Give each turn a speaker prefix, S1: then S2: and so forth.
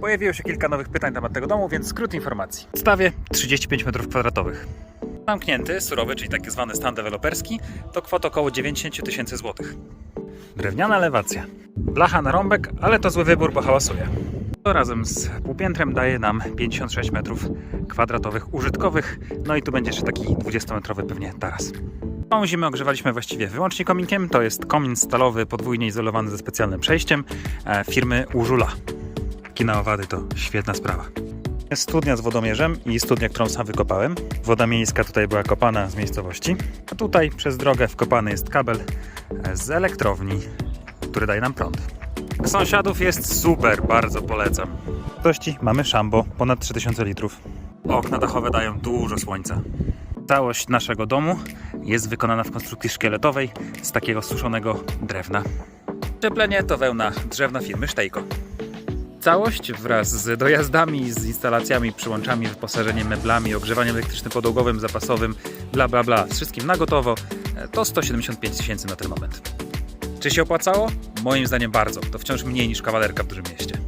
S1: Pojawiło się kilka nowych pytań na temat tego domu, więc skrót informacji. Stawie 35 m2. Zamknięty, surowy, czyli tak zwany stan deweloperski, to kwota około 90 tysięcy złotych. Drewniana elewacja. Blacha na rąbek, ale to zły wybór, bo hałasuje. To razem z półpiętrem daje nam 56 metrów kwadratowych użytkowych, no i tu będzie jeszcze taki 20-metrowy pewnie taras. Tą zimę ogrzewaliśmy właściwie wyłącznie kominkiem. To jest komin stalowy, podwójnie izolowany ze specjalnym przejściem e, firmy Użula. Kina owady to świetna sprawa. Jest studnia z wodomierzem i studnia, którą sam wykopałem. Woda miejska tutaj była kopana z miejscowości. A tutaj przez drogę wkopany jest kabel z elektrowni, który daje nam prąd. Sąsiadów jest super, bardzo polecam. Tości mamy szambo, ponad 3000 litrów. Okna dachowe dają dużo słońca. Całość naszego domu jest wykonana w konstrukcji szkieletowej z takiego suszonego drewna. Cieplenie to wełna drzewna firmy Stejko. Całość wraz z dojazdami, z instalacjami, przyłączami, wyposażeniem, meblami, ogrzewaniem elektrycznym podłogowym, zapasowym, bla bla bla, z wszystkim na gotowo, e, to 175 tysięcy na ten moment. Czy się opłacało? Moim zdaniem bardzo. To wciąż mniej niż kawalerka w dużym mieście.